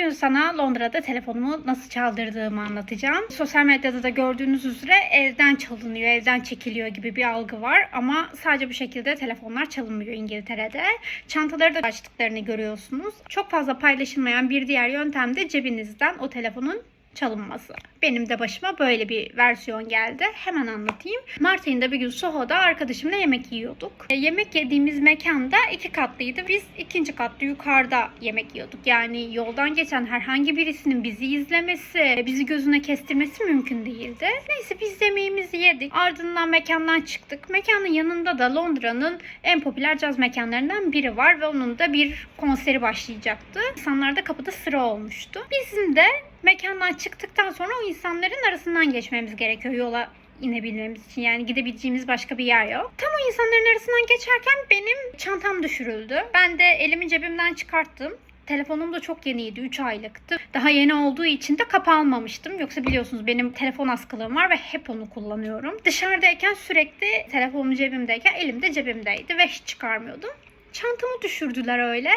Bugün sana Londra'da telefonumu nasıl çaldırdığımı anlatacağım. Sosyal medyada da gördüğünüz üzere evden çalınıyor, evden çekiliyor gibi bir algı var. Ama sadece bu şekilde telefonlar çalınmıyor İngiltere'de. Çantaları da açtıklarını görüyorsunuz. Çok fazla paylaşılmayan bir diğer yöntem de cebinizden o telefonun çalınması. Benim de başıma böyle bir versiyon geldi. Hemen anlatayım. Mart ayında bir gün Soho'da arkadaşımla yemek yiyorduk. E, yemek yediğimiz mekanda iki katlıydı. Biz ikinci katlı yukarıda yemek yiyorduk. Yani yoldan geçen herhangi birisinin bizi izlemesi, e, bizi gözüne kestirmesi mümkün değildi. Neyse biz yemeğimizi yedik. Ardından mekandan çıktık. Mekanın yanında da Londra'nın en popüler caz mekanlarından biri var ve onun da bir konseri başlayacaktı. İnsanlar da kapıda sıra olmuştu. Bizim de mekandan çıktıktan sonra o insanların arasından geçmemiz gerekiyor yola inebilmemiz için. Yani gidebileceğimiz başka bir yer yok. Tam o insanların arasından geçerken benim çantam düşürüldü. Ben de elimi cebimden çıkarttım. Telefonum da çok yeniydi. 3 aylıktı. Daha yeni olduğu için de kapı almamıştım. Yoksa biliyorsunuz benim telefon askılığım var ve hep onu kullanıyorum. Dışarıdayken sürekli telefonum cebimdeyken elim de cebimdeydi ve hiç çıkarmıyordum. Çantamı düşürdüler öyle.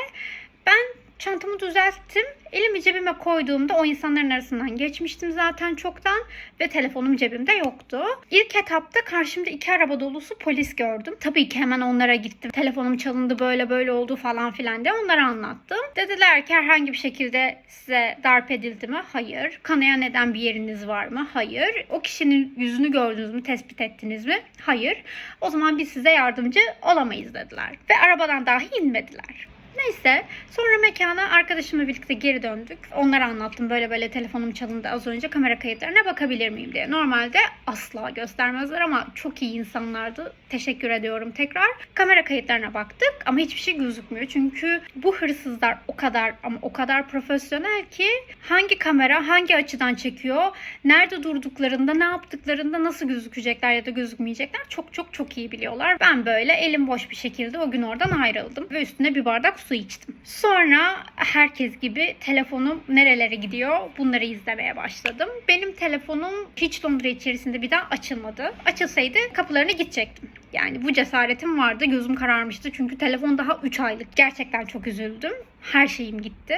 Ben çantamı düzelttim. Elimi cebime koyduğumda o insanların arasından geçmiştim zaten çoktan ve telefonum cebimde yoktu. İlk etapta karşımda iki araba dolusu polis gördüm. Tabii ki hemen onlara gittim. Telefonum çalındı böyle böyle oldu falan filan diye onlara anlattım. Dediler ki herhangi bir şekilde size darp edildi mi? Hayır. Kanaya neden bir yeriniz var mı? Hayır. O kişinin yüzünü gördünüz mü? Tespit ettiniz mi? Hayır. O zaman biz size yardımcı olamayız dediler. Ve arabadan dahi inmediler. Neyse sonra mekana arkadaşımla birlikte geri döndük. Onlara anlattım böyle böyle telefonum çalındı az önce kamera kayıtlarına bakabilir miyim diye. Normalde asla göstermezler ama çok iyi insanlardı. Teşekkür ediyorum tekrar. Kamera kayıtlarına baktık ama hiçbir şey gözükmüyor. Çünkü bu hırsızlar o kadar ama o kadar profesyonel ki hangi kamera hangi açıdan çekiyor, nerede durduklarında, ne yaptıklarında nasıl gözükecekler ya da gözükmeyecekler çok çok çok iyi biliyorlar. Ben böyle elim boş bir şekilde o gün oradan ayrıldım ve üstüne bir bardak su içtim. Sonra herkes gibi telefonum nerelere gidiyor bunları izlemeye başladım. Benim telefonum hiç Londra içerisinde bir daha açılmadı. Açılsaydı kapılarına gidecektim. Yani bu cesaretim vardı. Gözüm kararmıştı. Çünkü telefon daha 3 aylık. Gerçekten çok üzüldüm. Her şeyim gitti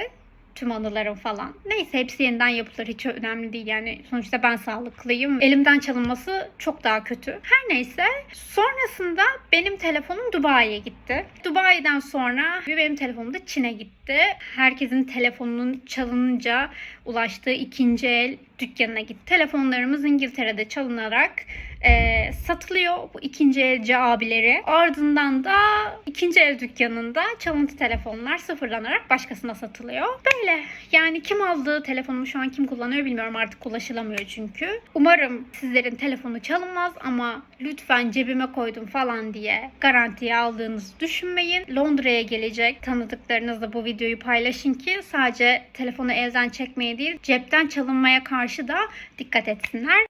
tüm anılarım falan. Neyse hepsi yeniden yapılır. Hiç önemli değil yani. Sonuçta ben sağlıklıyım. Elimden çalınması çok daha kötü. Her neyse sonrasında benim telefonum Dubai'ye gitti. Dubai'den sonra benim telefonum da Çin'e gitti. Herkesin telefonunun çalınınca ulaştığı ikinci el dükkanına gitti. Telefonlarımız İngiltere'de çalınarak e, satılıyor bu ikinci elci abileri. Ardından da ikinci el dükkanında çalıntı telefonlar sıfırlanarak başkasına satılıyor. Böyle yani kim aldığı telefonumu şu an kim kullanıyor bilmiyorum artık ulaşılamıyor çünkü. Umarım sizlerin telefonu çalınmaz ama lütfen cebime koydum falan diye garantiye aldığınızı düşünmeyin. Londra'ya gelecek tanıdıklarınızla bu videoyu paylaşın ki sadece telefonu elden çekmeye değil cepten çalınmaya karşı da dikkat etsinler.